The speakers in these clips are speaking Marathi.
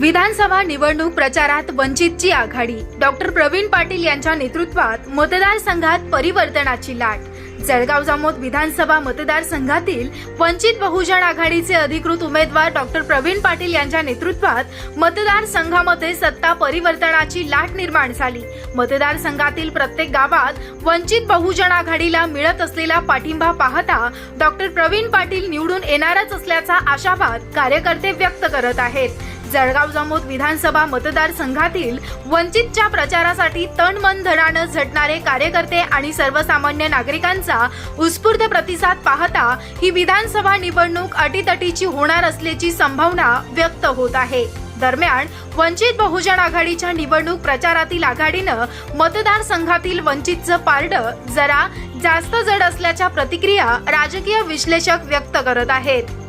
विधानसभा निवडणूक प्रचारात वंचितची आघाडी. डॉक्टर प्रवीण पाटील यांच्या नेतृत्वात मतदारसंघात परिवर्तनाची लाट. जळगाव जामोद विधानसभा मतदारसंघातील वंचित बहुजन आघाडीचे अधिकृत उमेदवार डॉक्टर प्रवीण पाटील यांच्या नेतृत्वात मतदारसंघामध्ये सत्ता परिवर्तनाची लाट निर्माण झाली. मतदारसंघातील प्रत्येक गावात वंचित बहुजन आघाडीला मिळत असलेला पाठिंबा पाहता डॉक्टर प्रवीण पाटील निवडून येणारच असल्याचा आशावाद कार्यकर्ते व्यक्त करत आहेत. जळगाव जामोद विधानसभा मतदारसंघातील वंचितच्या प्रचारासाठी तन मन झटणारे कार्यकर्ते आणि सर्वसामान्य नागरिकांचा उत्स्फूर्त प्रतिसाद पाहता ही विधानसभा निवडणूक अटीतटीची होणार असल्याची संभावना व्यक्त होत आहे. दरम्यान वंचित बहुजन आघाडीच्या निवडणूक प्रचारातील आघाडीनं मतदारसंघातील वंचितचं पारडं जरा जास्त जड असल्याच्या प्रतिक्रिया राजकीय विश्लेषक व्यक्त करत आहेत.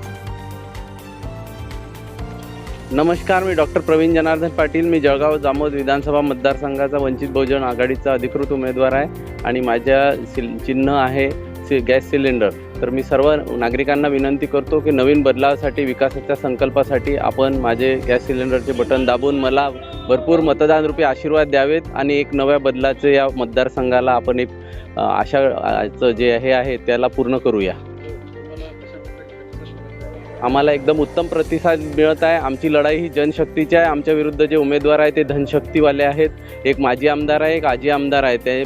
नमस्कार मी डॉक्टर प्रवीण जनार्दन पाटील. मी जळगाव जामोद विधानसभा मतदारसंघाचा वंचित बहुजन आघाडीचा अधिकृत उमेदवार आहे आणि माझ्या सिल चिन्ह आहे सि गॅस सिलेंडर. तर मी सर्व नागरिकांना विनंती करतो की नवीन बदलावासाठी विकासाच्या संकल्पासाठी आपण माझे गॅस सिलेंडरचे बटन दाबून मला भरपूर मतदान रूपी आशीर्वाद द्यावेत आणि एक नव्या बदलाचे या मतदारसंघाला आपण एक आशाचं जे हे आहे त्याला पूर्ण करूया. आम्हाला एकदम उत्तम प्रतिसाद मिळत आहे. आमची लढाई ही जनशक्तीची आहे. आमच्या विरुद्ध जे उमेदवार आहे ते धनशक्तीवाले आहेत. एक माजी आमदार आहे एक आजी आमदार आहे. ते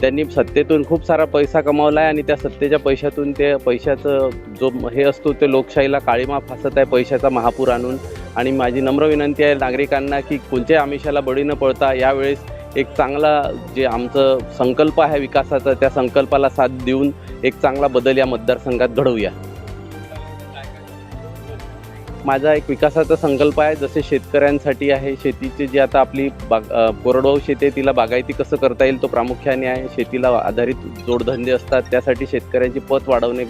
त्यांनी सत्तेतून खूप सारा पैसा कमावला आहे आणि त्या सत्तेच्या पैशातून ते पैशाचं जो हे असतो ते लोकशाहीला काळीमा फासत आहे पैशाचा महापूर आणून. आणि माझी नम्र विनंती आहे नागरिकांना की कोणत्याही आमिषाला बळी न पडता यावेळेस एक चांगला जे आमचं संकल्प आहे विकासाचा त्या संकल्पाला साथ देऊन एक चांगला बदल या मतदारसंघात घडवूया. माझा एक विकासाचा संकल्प आहे जसे शेतकऱ्यांसाठी आहे शेतीचे जे आता आपली बाग कोरडवाहू शेती आहे तिला बागायती कसं करता येईल तो प्रामुख्याने आहे. शेतीला आधारित जोडधंदे असतात त्यासाठी शेतकऱ्यांची पत वाढवणे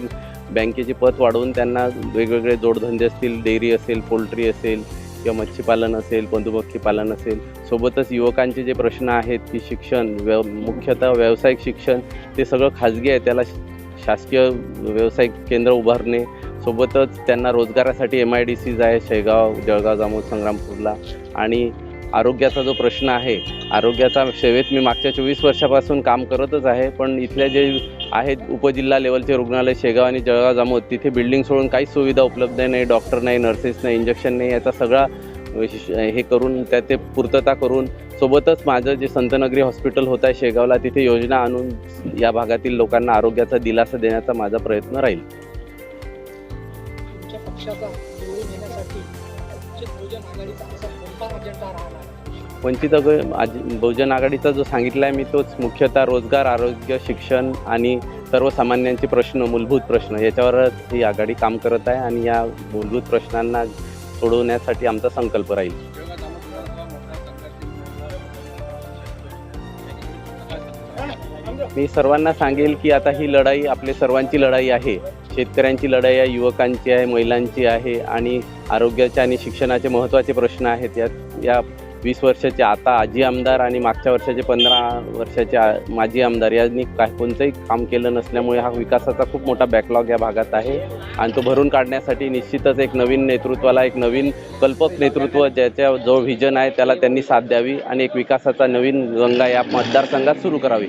बँकेची पत वाढवून त्यांना वेगवेगळे जोडधंदे असतील डेअरी असेल पोल्ट्री असेल किंवा मच्छीपालन असेल मधुमक्षी पालन असेल. सोबतच युवकांचे जे प्रश्न आहेत की शिक्षण व्यव मुख्यतः व्यावसायिक शिक्षण ते सगळं खाजगी आहे. त्याला शासकीय व्यावसायिक केंद्र उभारणे सोबतच त्यांना रोजगारासाठी एम आय डी सीज आहे शेगाव जळगाव जामोद संग्रामपूरला. आणि आरोग्याचा जो प्रश्न आहे आरोग्याचा सेवेत मी मागच्या चोवीस वर्षापासून काम करतच आहे पण इथल्या जे आहेत उपजिल्हा लेवलचे रुग्णालय शेगाव आणि जळगाव जामोद तिथे बिल्डिंग सोडून काहीच सुविधा उपलब्ध नाही डॉक्टर नाही नर्सेस नाही इंजेक्शन नाही याचा सगळा हे करून त्या ते पूर्तता करून सोबतच माझं जे संतनगरी हॉस्पिटल होत आहे शेगावला तिथे योजना आणून या भागातील लोकांना आरोग्याचा दिलासा देण्याचा माझा प्रयत्न राहील. पक्षाचा निवडून येण्यासाठी वंचित बहुजन आघाडीचा असा कोणता अजेंडा राहणार? वंचित बहुजन आघाडीचा जो सांगितला आहे मी तोच मुख्यतः रोजगार आरोग्य शिक्षण आणि सर्वसामान्यांचे प्रश्न मूलभूत प्रश्न याच्यावरच ही आघाडी काम करत आहे आणि या मूलभूत प्रश्नांना सोडवण्यासाठी आमचा संकल्प राहील. मी सर्वांना सांगेल की आता ही लढाई आपली सर्वांची लढाई आहे. शेतकऱ्यांची लढाई आहे युवकांची आहे महिलांची आहे आणि आरोग्याचे आणि शिक्षणाचे महत्त्वाचे प्रश्न आहेत. यात या वीस वर्षाचे आता आजी आमदार आणि मागच्या वर्षाचे पंधरा वर्षाचे आ- माजी आमदार यांनी काय कोणतंही काम केलं नसल्यामुळे हा विकासाचा खूप मोठा बॅकलॉग या भागात आहे. आणि तो भरून काढण्यासाठी निश्चितच एक नवीन नेतृत्वाला एक नवीन कल्पक नेतृत्व ज्याच्या जो व्हिजन आहे त्याला त्यांनी साथ द्यावी आणि एक विकासाचा नवीन गंगा या मतदारसंघात सुरू करावी.